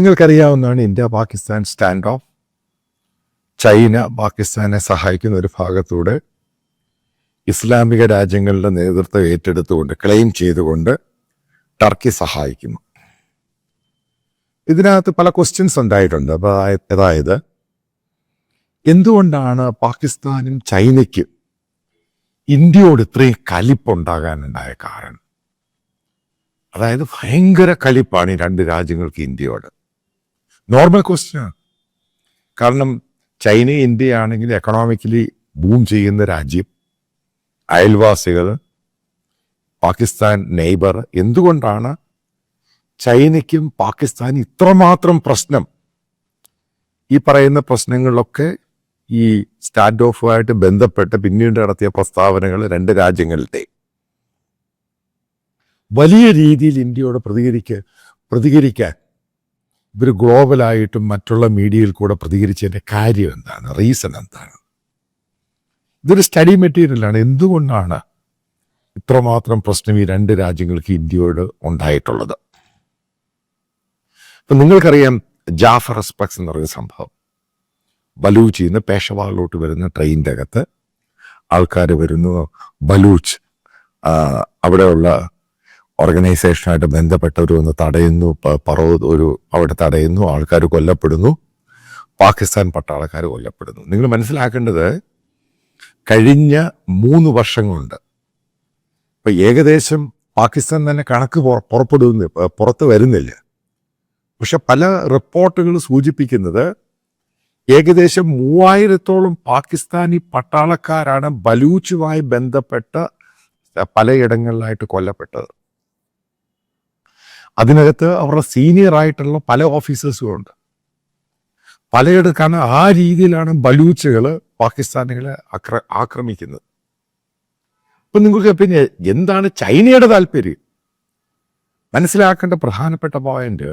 നിങ്ങൾക്കറിയാവുന്നതാണ് India Pakistan stand off China പാകിസ്ഥാനെ സഹായിക്കുന്ന ഒരു ഭാഗത്തൂടെ ഇസ്ലാമിക രാജ്യങ്ങളുടെ നേതൃത്വം ഏറ്റെടുത്തുകൊണ്ട് ക്ലെയിം ചെയ്തുകൊണ്ട് ടർക്കി സഹായിക്കുന്നു. ഇതിനകത്ത് പല ക്വസ്റ്റ്യൻസ് ഉണ്ടായിട്ടുണ്ട്. അപ്പോൾ അതായത് എന്തുകൊണ്ടാണ് പാകിസ്ഥാനും ചൈനയ്ക്കും ഇന്ത്യയോട് ഇത്രയും കലിപ്പുണ്ടാകാനുണ്ടായ കാരണം? അതായത് ഭയങ്കര കലിപ്പാണ് ഈ രണ്ട് രാജ്യങ്ങൾക്ക് ഇന്ത്യയോട്. നോർമൽ ക്വസ്റ്റ്യനാണ് കാരണം ചൈന ഇന്ത്യ ആണെങ്കിൽ എക്കണോമിക്കലി ബൂം ചെയ്യുന്ന രാജ്യം അയൽവാസികൾ പാകിസ്ഥാൻ നെയ്ബർ എന്തുകൊണ്ടാണ് ചൈനയ്ക്കും പാകിസ്ഥാൻ ഇത്രമാത്രം പ്രശ്നം? ഈ പറയുന്ന പ്രശ്നങ്ങളിലൊക്കെ ഈ സ്റ്റാൻഡ് ഓഫുമായിട്ട് ബന്ധപ്പെട്ട് പിന്നീട് നടത്തിയ പ്രസ്താവനകൾ രണ്ട് രാജ്യങ്ങളുടെ വലിയ രീതിയിൽ ഇന്ത്യയോട് പ്രതികരിക്ക പ്രതികരിക്കാൻ ഇവർ ഗ്ലോബലായിട്ടും മറ്റുള്ള മീഡിയയിൽ കൂടെ പ്രതികരിച്ചതിന്റെ കാര്യം എന്താണ്? റീസൺ എന്താണ്? ഇതൊരു സ്റ്റഡി മെറ്റീരിയലാണ് എന്തുകൊണ്ടാണ് ഇത്രമാത്രം പ്രശ്നം ഈ രണ്ട് രാജ്യങ്ങൾക്ക് ഇന്ത്യയോട് ഉണ്ടായിട്ടുള്ളത്? അപ്പം നിങ്ങൾക്കറിയാം ജാഫർ എക്സ്പ്രസ് എന്ന് പറയുന്ന സംഭവം. ബലൂച്ചിൽ നിന്ന് പേഷവാറിലോട്ട് വരുന്ന ട്രെയിനിന്റെ അകത്ത് ആൾക്കാർ വരുന്നു. ബലൂച്ച് അവിടെയുള്ള ഓർഗനൈസേഷനായിട്ട് ബന്ധപ്പെട്ടവർ വന്ന് തടയുന്നു പറ പറവ് ഒരു അവിടെ തടയുന്നു ആൾക്കാർ കൊല്ലപ്പെടുന്നു പാകിസ്ഥാൻ പട്ടാളക്കാർ കൊല്ലപ്പെടുന്നു. നിങ്ങൾ മനസ്സിലാക്കേണ്ടത് കഴിഞ്ഞ മൂന്ന് വർഷം കൊണ്ട് ഇപ്പം ഏകദേശം പാകിസ്ഥാൻ തന്നെ കണക്ക് പുറ- പുറപ്പെടുന്നു പുറത്ത് വരുന്നില്ല. പക്ഷെ പല റിപ്പോർട്ടുകൾ സൂചിപ്പിക്കുന്നത് ഏകദേശം മൂവായിരത്തോളം പാകിസ്ഥാനി പട്ടാളക്കാരാണ് ബലൂച്ചുമായി ബന്ധപ്പെട്ട പലയിടങ്ങളിലായിട്ട് കൊല്ലപ്പെട്ടത്. അതിനകത്ത് അവരുടെ സീനിയർ ആയിട്ടുള്ള പല ഓഫീസേഴ്സും ഉണ്ട് പലയിടത്താണ് ആ രീതിയിലാണ് ബലൂച്ചുകൾ പാകിസ്ഥാനികളെ ആക്ര ആക്രമിക്കുന്നത്. അപ്പൊ നിങ്ങൾക്ക് പിന്നെ എന്താണ് ചൈനയുടെ താല്പര്യം? മനസ്സിലാക്കേണ്ട പ്രധാനപ്പെട്ട പോയിന്റ്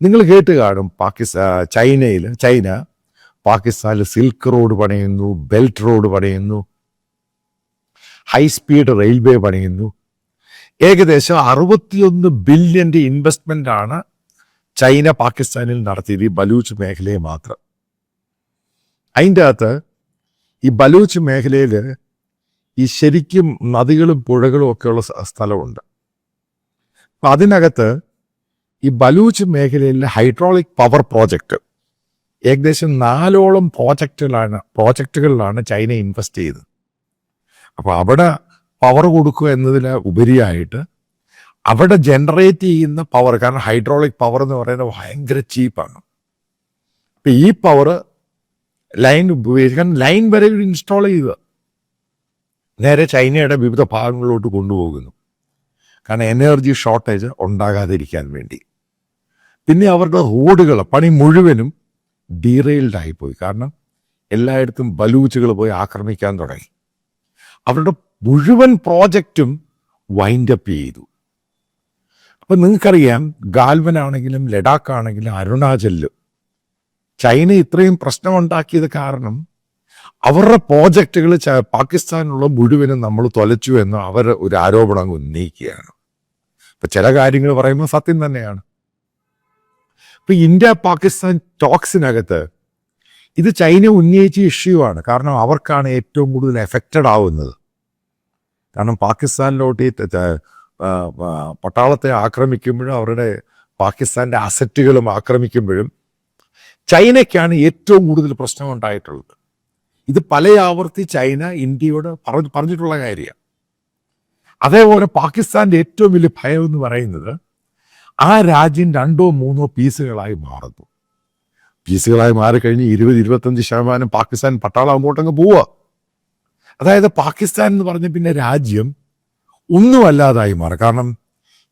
നിങ്ങൾ കേട്ട് കാണും പാകിസ്ഥാൻ ചൈനയിൽ ചൈന പാകിസ്ഥാനിൽ സിൽക്ക് റോഡ് പണിയുന്നു ബെൽറ്റ് റോഡ് പണിയുന്നു ഹൈ സ്പീഡ് റെയിൽവേ പണിയുന്നു ഏകദേശം അറുപത്തിയൊന്ന് ബില്യന്റെ ഇൻവെസ്റ്റ്മെന്റ് ആണ് ചൈന പാകിസ്ഥാനിൽ നടത്തിയത് ഈ ബലൂച്ച് മേഖലയെ മാത്രം. അതിന്റെ അകത്ത് ഈ ബലൂച്ച് മേഖലയിൽ ഈ ശരിക്കും നദികളും പുഴകളും ഒക്കെയുള്ള സ്ഥ- സ്ഥലമുണ്ട്. അപ്പം അതിനകത്ത് ഈ ബലൂച്ച് മേഖലയിലെ ഹൈഡ്രോളിക് പവർ പ്രോജക്റ്റ് ഏകദേശം നാലോളം പ്രോജക്റ്റുകളാണ് പ്രോജക്റ്റുകളിലാണ് ചൈന ഇൻവെസ്റ്റ് ചെയ്തത്. അപ്പോൾ അവിടെ പവർ കൊടുക്കുക എന്നതിന് ഉപരിയായിട്ട് അവിടെ ജനറേറ്റ് ചെയ്യുന്ന പവർ കാരണം ഹൈഡ്രോളിക് പവർ എന്ന് പറയുന്നത് ഭയങ്കര ചീപ്പാണ് അപ്പം ഈ പവർ ലൈൻ ഉപയോഗിച്ച് കാരണം ലൈൻ വരെ ഇൻസ്റ്റാൾ ചെയ്ത് നേരെ ചൈനയുടെ വിവിധ ഭാഗങ്ങളിലോട്ട് കൊണ്ടുപോകുന്നു. കാരണം എനർജി ഷോർട്ടേജ് ഉണ്ടാകാതിരിക്കാൻ വേണ്ടി. പിന്നെ അവരുടെ റോഡുകൾ പണി മുഴുവനും ഡീറെയിൽഡ് ആയിപ്പോയി കാരണം എല്ലായിടത്തും ബലൂച്ചുകൾ പോയി ആക്രമിക്കാൻ തുടങ്ങി. അവരുടെ മുഴുവൻ പ്രോജക്റ്റും വൈൻഡ് അപ്പ് ചെയ്തു. അപ്പം നിങ്ങൾക്കറിയാം ഗാൽവൻ ആണെങ്കിലും ലഡാക്ക് ആണെങ്കിലും അരുണാചലിലും ചൈന ഇത്രയും പ്രശ്നമുണ്ടാക്കിയത് കാരണം അവരുടെ പ്രോജക്റ്റുകൾ പാകിസ്ഥാനുള്ള മുഴുവനും നമ്മൾ തൊലച്ചു എന്ന് അവർ ഒരു ആരോപണം അങ്ങ് ഉന്നയിക്കുകയാണ്. അപ്പം ചില കാര്യങ്ങൾ പറയുമ്പോൾ സത്യം തന്നെയാണ്. ഇപ്പം ഇന്ത്യ പാകിസ്ഥാൻ ടോക്സിനകത്ത് ഇത് ചൈന ഉന്നയിച്ച ഇഷ്യൂ ആണ്. കാരണം അവർക്കാണ് ഏറ്റവും കൂടുതൽ എഫക്റ്റഡ് ആവുന്നത്. കാരണം പാകിസ്ഥാനിലോട്ട് ഈ പട്ടാളത്തെ ആക്രമിക്കുമ്പോഴും അവരുടെ പാകിസ്ഥാന്റെ അസറ്റുകളും ആക്രമിക്കുമ്പോഴും ചൈനയ്ക്കാണ് ഏറ്റവും കൂടുതൽ പ്രശ്നം ഉണ്ടായിട്ടുള്ളത് ഇത് പല ആവർത്തി ചൈന ഇന്ത്യയോട് പറഞ്ഞു പറഞ്ഞിട്ടുള്ള കാര്യമാണ്. അതേപോലെ പാകിസ്ഥാന്റെ ഏറ്റവും വലിയ ഭയം എന്ന് പറയുന്നത് ആ രാജ്യം രണ്ടോ മൂന്നോ പീസുകളായി മാറുന്നു. പീസുകളായി മാറിക്കഴിഞ്ഞ് ഇരുപത് ഇരുപത്തഞ്ച് ശതമാനം പാകിസ്ഥാൻ പട്ടാളം അങ്ങോട്ടങ്ങ് പോവുക. അതായത് പാകിസ്ഥാൻ എന്ന് പറഞ്ഞ പിന്നെ രാജ്യം ഒന്നുമല്ലാതായി മാറും. കാരണം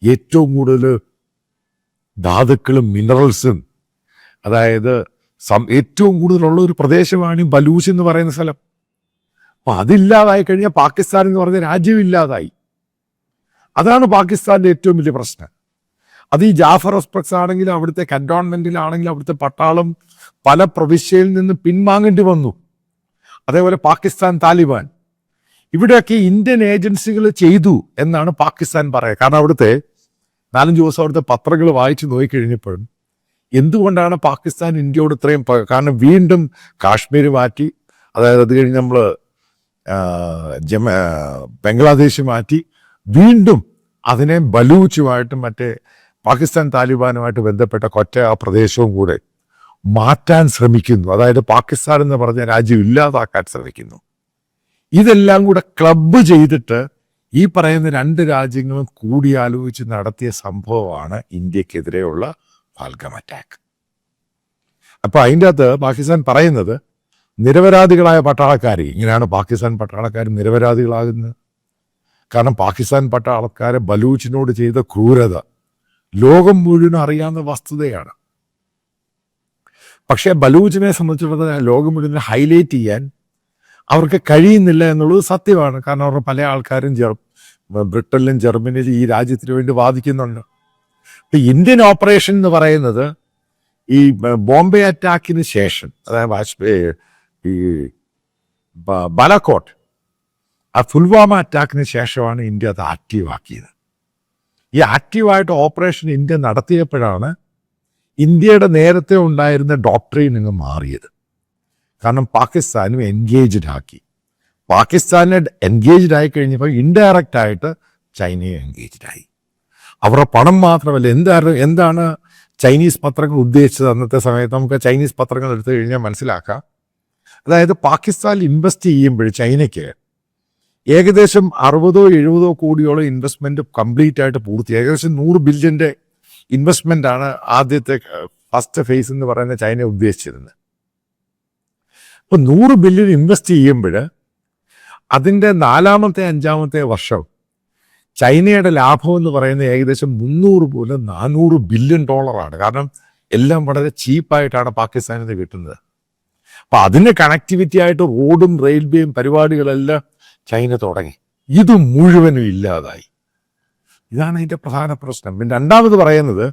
ഏറ്റവും കൂടുതൽ ധാതുക്കളും മിനറൽസും അതായത് ഏറ്റവും കൂടുതലുള്ള ഒരു പ്രദേശമാണ് ബലൂസ് എന്ന് പറയുന്ന സ്ഥലം. അപ്പൊ അതില്ലാതായി കഴിഞ്ഞാൽ പാകിസ്ഥാൻ എന്ന് പറഞ്ഞ രാജ്യം ഇല്ലാതായി. അതാണ് പാകിസ്ഥാന്റെ ഏറ്റവും വലിയ പ്രശ്നം. അത് ഈ ജാഫർ എക്സ്പ്രസ് ആണെങ്കിലും അവിടുത്തെ കന്റോൺമെന്റിലാണെങ്കിലും അവിടുത്തെ പട്ടാളം പല പ്രവിശ്യയിൽ നിന്ന് പിൻവാങ്ങേണ്ടി വന്നു. അതേപോലെ പാകിസ്ഥാൻ താലിബാൻ. ഇവിടെയൊക്കെ ഇന്ത്യൻ ഏജൻസികൾ ചെയ്തു എന്നാണ് പാകിസ്ഥാൻ പറയുക. കാരണം അവിടുത്തെ നാലഞ്ച് ദിവസം അവിടുത്തെ പത്രങ്ങൾ വായിച്ചു നോക്കിക്കഴിഞ്ഞപ്പോഴും എന്തുകൊണ്ടാണ് പാകിസ്ഥാൻ ഇന്ത്യയോട് ഇത്രയും കാരണം വീണ്ടും കാശ്മീർ മാറ്റി അതായത് അത് കഴിഞ്ഞ് നമ്മൾ ജമ ബംഗ്ലാദേശ് മാറ്റി വീണ്ടും അതിനെ ബലൂച്ചുമായിട്ടും മറ്റേ പാകിസ്ഥാൻ താലിബാനുമായിട്ട് ബന്ധപ്പെട്ട കൊറ്റ ആ പ്രദേശവും കൂടെ മാറ്റാൻ ശ്രമിക്കുന്നു. അതായത് പാകിസ്ഥാൻ എന്ന് പറഞ്ഞ രാജ്യം ഇല്ലാതാക്കാൻ ശ്രമിക്കുന്നു. ഇതെല്ലാം കൂടെ ക്ലബ്ബ് ചെയ്തിട്ട് ഈ പറയുന്ന രണ്ട് രാജ്യങ്ങളും കൂടിയാലോചിച്ച് നടത്തിയ സംഭവമാണ് ഇന്ത്യക്കെതിരെയുള്ള ഫാൽഗം അറ്റാക്ക് അപ്പൊ അതിന്റെ അകത്ത് പാകിസ്ഥാൻ പറയുന്നത് നിരപരാധികളായ പട്ടാളക്കാർ ഇങ്ങനെയാണ് പാകിസ്ഥാൻ പട്ടാളക്കാർ നിരപരാധികളാകുന്നത്. കാരണം പാകിസ്ഥാൻ പട്ടാളക്കാരെ ബലൂച്ചിനോട് ചെയ്ത ക്രൂരത ലോകം മുഴുവൻ അറിയാവുന്ന വസ്തുതയാണ്. പക്ഷേ ബലൂച്ചിനെ സംബന്ധിച്ചിടത്തോളം ലോകം മുഴുവൻ ഹൈലൈറ്റ് ചെയ്യാൻ അവർക്ക് കഴിയുന്നില്ല എന്നുള്ളത് സത്യമാണ്. കാരണം അവർ പല ആൾക്കാരും ജർ ബ്രിട്ടനിലും ജർമ്മനിയിലും ഈ രാജ്യത്തിന് വേണ്ടി വാദിക്കുന്നുണ്ട്. ഇപ്പം ഇന്ത്യൻ ഓപ്പറേഷൻ എന്ന് പറയുന്നത് ഈ ബോംബെ അറ്റാക്കിന് ശേഷം അതായത് വാജ്പേയി ഈ ബലക്കോട്ട് ആ പുൽവാമ അറ്റാക്കിന് ശേഷമാണ് ഇന്ത്യ അത് ആക്റ്റീവാക്കിയത്. ഈ ആക്റ്റീവായിട്ട് ഓപ്പറേഷൻ ഇന്ത്യ നടത്തിയപ്പോഴാണ് ഇന്ത്യയുടെ നേരത്തെ ഉണ്ടായിരുന്ന ഡോക്ടറിൻ ഇങ്ങ് മാറിയത്. കാരണം പാകിസ്ഥാനും എൻഗേജ്ഡ് ആക്കി. പാകിസ്ഥാനെ എൻഗേജ്ഡ് ആയി കഴിഞ്ഞപ്പോൾ ഇൻഡയറക്റ്റ് ആയിട്ട് ചൈനയെ എൻഗേജ്ഡ് ആയി. അവരുടെ പണം മാത്രമല്ല എന്താണ് എന്താണ് ചൈനീസ് പത്രങ്ങൾ ഉദ്ദേശിച്ചത് അന്നത്തെ സമയത്ത്? നമുക്ക് ചൈനീസ് പത്രങ്ങൾ എടുത്തു കഴിഞ്ഞാൽ മനസ്സിലാക്കാം. അതായത് പാകിസ്ഥാനിൽ ഇൻവെസ്റ്റ് ചെയ്യുമ്പോൾ ചൈനയ്ക്ക് ഏകദേശം അറുപതോ എഴുപതോ കോടിയോളം ഇൻവെസ്റ്റ്മെന്റ് കംപ്ലീറ്റ് ആയിട്ട് പൂർത്തി. ഏകദേശം നൂറ് ബില്യന്റെ ആണ് ആദ്യത്തെ ഫസ്റ്റ് ഫേസ് എന്ന് പറയുന്ന ചൈന ഉദ്ദേശിച്ചിരുന്നത്. അപ്പൊ നൂറ് ബില്യൺ ഇൻവെസ്റ്റ് ചെയ്യുമ്പോൾ അതിന്റെ നാലാമത്തെ അഞ്ചാമത്തെ വർഷം ചൈനയുടെ ലാഭം എന്ന് പറയുന്നത് ഏകദേശം മുന്നൂറ് പോലെ നാനൂറ് ബില്യൺ ഡോളറാണ്. കാരണം എല്ലാം വളരെ ചീപ്പായിട്ടാണ് പാകിസ്ഥാനിൽ നിന്ന് കിട്ടുന്നത്. അപ്പൊ അതിന് കണക്ടിവിറ്റി ആയിട്ട് റോഡും റെയിൽവേയും പരിപാടികളെല്ലാം ചൈന തുടങ്ങി. ഇത് മുഴുവനും ഇല്ലാതായി. ഇതാണ് അതിന്റെ പ്രധാന പ്രശ്നം. പിന്നെ രണ്ടാമത് പറയുന്നത്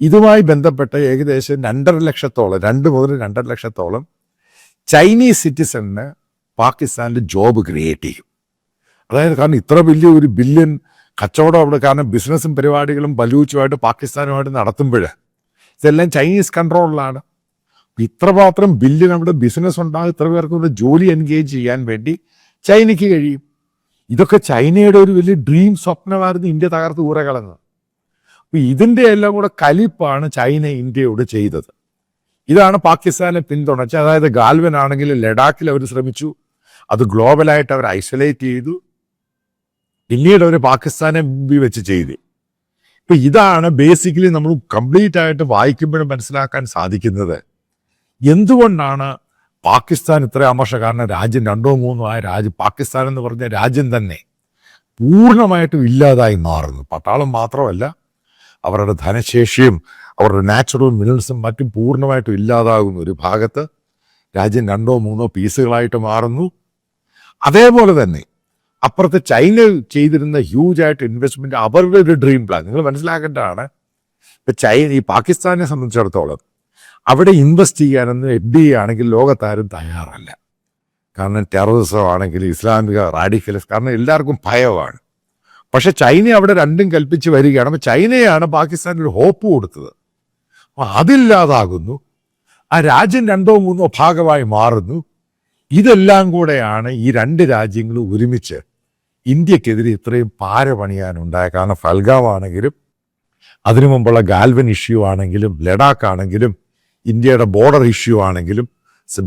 ഇതുമായി ബന്ധപ്പെട്ട് ഏകദേശം രണ്ടര ലക്ഷത്തോളം രണ്ട് മുതൽ രണ്ടര ലക്ഷത്തോളം ചൈനീസ് സിറ്റിസണിന് പാകിസ്ഥാനിൽ ജോബ് ക്രിയേറ്റ് ചെയ്യും. അതായത് കാരണം ഇത്ര വലിയ ഒരു ബില്യൺ കച്ചവടം അവിടെ കാരണം ബിസിനസ്സും പരിപാടികളും ബലൂച്ചുമായിട്ട് പാകിസ്ഥാനുമായിട്ട് നടത്തുമ്പോൾ ഇതെല്ലാം ചൈനീസ് കൺട്രോളിലാണ് ഇത്രമാത്രം ബില്യൺ അവിടെ ബിസിനസ് ഉണ്ടാകും ഇത്ര പേർക്ക് ഇവിടെ ജോലി എൻഗേജ് ചെയ്യാൻ വേണ്ടി ചൈനയ്ക്ക് കഴിയും. ഇതൊക്കെ ചൈനയുടെ ഒരു വലിയ ഡ്രീം സ്വപ്നമായിരുന്നു ഇന്ത്യ തകർത്ത് ഊറെ കളഞ്ഞത്. ഇതിന്റെ എല്ലാം കൂടെ കലിപ്പാണ് ചൈന ഇന്ത്യയോട് ചെയ്തത്. ഇതാണ് പാകിസ്ഥാനെ പിന്തുണച്ച അതായത് ഗാൽവൻ ആണെങ്കിൽ ലഡാക്കിൽ അവർ ശ്രമിച്ചു. അത് ഗ്ലോബലായിട്ട് അവർ ഐസൊലേറ്റ് ചെയ്തു. പിന്നീട് അവർ പാകിസ്ഥാനെ വെച്ച് ചെയ്തു. ഇപ്പൊ ഇതാണ് ബേസിക്കലി നമ്മൾ കംപ്ലീറ്റ് ആയിട്ട് വായിക്കുമ്പോഴും മനസ്സിലാക്കാൻ സാധിക്കുന്നത്. എന്തുകൊണ്ടാണ് പാകിസ്ഥാൻ ഇത്ര അമർഷ? കാരണം രാജ്യം രണ്ടോ മൂന്നോ ആയ രാജ്യം പാകിസ്ഥാൻ എന്ന് പറഞ്ഞ രാജ്യം തന്നെ പൂർണമായിട്ടും ഇല്ലാതായി മാറുന്നു. പട്ടാളം മാത്രമല്ല അവരുടെ ധനശേഷിയും അവരുടെ നാച്ചുറൽ മിനറൽസും മറ്റും പൂർണമായിട്ടും ഇല്ലാതാകുന്ന ഒരു ഭാഗത്ത് രാജ്യം രണ്ടോ മൂന്നോ പീസുകളായിട്ട് മാറുന്നു. അതേപോലെ തന്നെ അപ്പുറത്ത് ചൈന ചെയ്തിരുന്ന ഹ്യൂജ് ആയിട്ട് ഇൻവെസ്റ്റ്മെന്റ് അവരുടെ ഒരു ഡ്രീം പ്ലാൻ നിങ്ങൾ മനസ്സിലാക്കേണ്ടതാണ് ഇപ്പം ചൈന ഈ പാകിസ്ഥാനെ സംബന്ധിച്ചിടത്തോളം അവിടെ ഇൻവെസ്റ്റ് ചെയ്യാനൊന്നും എഫ് ഡി ആണെങ്കിൽ ലോകത്താരും തയ്യാറല്ല. കാരണം ടെററിസം ആണെങ്കിൽ ഇസ്ലാമിക റാഡിക്കൽസ് കാരണം എല്ലാവർക്കും ഭയമാണ്. പക്ഷെ ചൈന അവിടെ രണ്ടും കൽപ്പിച്ച് വരികയാണ്. അപ്പൊ ചൈനയാണ് പാകിസ്ഥാനിൽ ഒരു ഹോപ്പ് കൊടുത്തത്. അപ്പൊ അതില്ലാതാകുന്നു. ആ രാജ്യം രണ്ടോ മൂന്നോ ഭാഗമായി മാറുന്നു. ഇതെല്ലാം കൂടെയാണ് ഈ രണ്ട് രാജ്യങ്ങളും ഒരുമിച്ച് ഇന്ത്യക്കെതിരെ ഇത്രയും പാര പണിയാനുണ്ടായ കാരണം ഫൽഗാവ് ആണെങ്കിലും അതിനു മുമ്പുള്ള ഗാൽവൻ ഇഷ്യൂ ആണെങ്കിലും ലഡാക്ക് ആണെങ്കിലും ഇന്ത്യയുടെ ബോർഡർ ഇഷ്യൂ ആണെങ്കിലും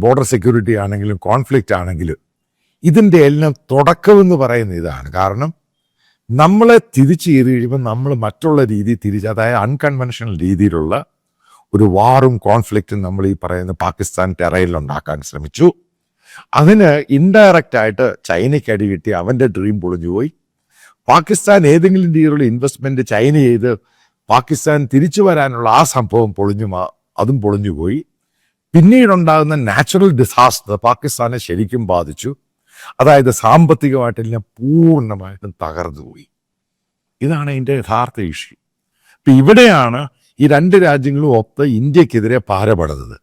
ബോർഡർ സെക്യൂരിറ്റി ആണെങ്കിലും കോൺഫ്ലിക്റ്റ് ആണെങ്കിലും ഇതിന്റെ എല്ലാം തുടക്കമെന്ന് പറയുന്ന ഇതാണ്. കാരണം നമ്മളെ തിരിച്ചു ചെയ്ത് കഴിയുമ്പോൾ നമ്മൾ മറ്റുള്ള രീതി തിരിച്ച് അതായത് അൺകൺവെൻഷണൽ രീതിയിലുള്ള ഒരു വാറും കോൺഫ്ലിക്റ്റും നമ്മൾ ഈ പറയുന്ന പാകിസ്ഥാൻ ടെറയിൽ ഉണ്ടാക്കാൻ ശ്രമിച്ചു. അതിന് ഇൻഡയറക്റ്റ് ആയിട്ട് ചൈനയ്ക്ക് അടി കിട്ടി അവന്റെ ഡ്രീം പൊളിഞ്ഞു പോയി. പാകിസ്ഥാൻ ഏതെങ്കിലും രീതിയിലുള്ള ഇൻവെസ്റ്റ്മെന്റ് ചൈന ചെയ്ത് പാകിസ്ഥാൻ തിരിച്ചു വരാനുള്ള ആ സംഭവം പൊളിഞ്ഞു അതും പൊളിഞ്ഞു പോയി. പിന്നീടുണ്ടാകുന്ന നാച്ചുറൽ ഡിസാസ്റ്റർ പാകിസ്ഥാനെ ശരിക്കും ബാധിച്ചു. അതായത് സാമ്പത്തികമായിട്ടെല്ലാം പൂർണമായിട്ടും തകർന്നു പോയി. ഇതാണ് ഇതിന്റെ യഥാർത്ഥ ഇഷ്യൂ ഇപ്പം ഇവിടെയാണ് ഈ രണ്ട് രാജ്യങ്ങളും ഒത്ത് ഇന്ത്യക്കെതിരെ പാരപ്പെടുന്നത്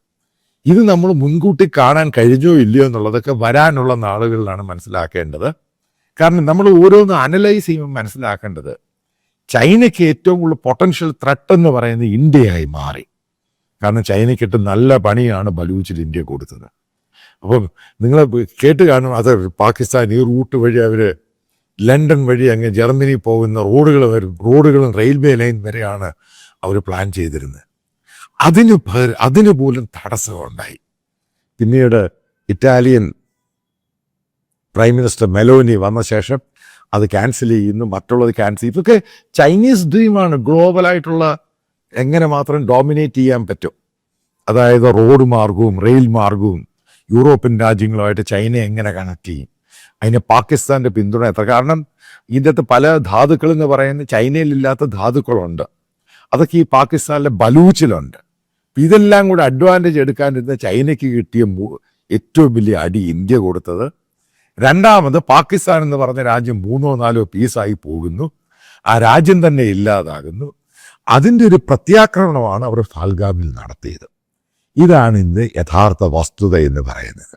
ഇത് നമ്മൾ മുൻകൂട്ടി കാണാൻ കഴിഞ്ഞോ ഇല്ലയോ എന്നുള്ളതൊക്കെ വരാനുള്ള നാളുകളിലാണ് മനസ്സിലാക്കേണ്ടത്. കാരണം നമ്മൾ ഓരോന്ന് അനലൈസ് ചെയ്യുമ്പോൾ മനസ്സിലാക്കേണ്ടത് ചൈനയ്ക്ക് ഏറ്റവും കൂടുതൽ പൊട്ടൻഷ്യൽ ത്രട്ട് എന്ന് പറയുന്നത് ഇന്ത്യയായി മാറി. കാരണം ചൈനയ്ക്കിട്ട് നല്ല പണിയാണ് ബലൂച്ചിൽ ഇന്ത്യ കൊടുത്തത്. അപ്പം നിങ്ങൾ കേട്ട് കാണും അത് പാകിസ്ഥാൻ ഈ റൂട്ട് വഴി അവർ ലണ്ടൻ വഴി അങ്ങ് ജർമ്മനി പോകുന്ന റോഡുകൾ വരും റോഡുകളും റെയിൽവേ ലൈൻ വരെയാണ് അവർ പ്ലാൻ ചെയ്തിരുന്നത്. അതിന് അതിന് പോലും തടസ്സമുണ്ടായി പിന്നീട് ഇറ്റാലിയൻ പ്രൈം മിനിസ്റ്റർ മെലോനി വന്ന ശേഷം അത് ക്യാൻസൽ ചെയ്യുന്നു മറ്റുള്ളത് ക്യാൻസൽ ചെയ്യും ഇതൊക്കെ ചൈനീസ് ഡ്രീമാണ് ഗ്ലോബലായിട്ടുള്ള എങ്ങനെ മാത്രം ഡോമിനേറ്റ് ചെയ്യാൻ പറ്റും. അതായത് റോഡ് മാർഗവും റെയിൽ മാർഗവും യൂറോപ്യൻ രാജ്യങ്ങളുമായിട്ട് ചൈന എങ്ങനെ കണക്ട് ചെയ്യും? അതിന് പാകിസ്ഥാന്റെ പിന്തുണ എത്ര? കാരണം ഇതിന്റെ അകത്ത് പല ധാതുക്കൾ എന്ന് പറയുന്നത് ചൈനയിലില്ലാത്ത ധാതുക്കളുണ്ട്. അതൊക്കെ ഈ പാകിസ്ഥാനിലെ ബലൂച്ചിലുണ്ട്. ഇതെല്ലാം കൂടെ അഡ്വാന്റേജ് എടുക്കാനിരുന്ന ചൈനയ്ക്ക് കിട്ടിയ ഏറ്റവും വലിയ അടി ഇന്ത്യ കൊടുത്തത്. രണ്ടാമത് പാകിസ്ഥാൻ എന്ന് പറഞ്ഞ രാജ്യം മൂന്നോ നാലോ പീസായി പോകുന്നു. ആ രാജ്യം തന്നെ ഇല്ലാതാകുന്നു. അതിന്റെ ഒരു പ്രത്യാക്രമണമാണ് അവർ ഫാൽഗാമിൽ നടത്തിയത്. ഇതാണ് ഇന്ന് യഥാർത്ഥ വസ്തുത എന്ന് പറയുന്നത്.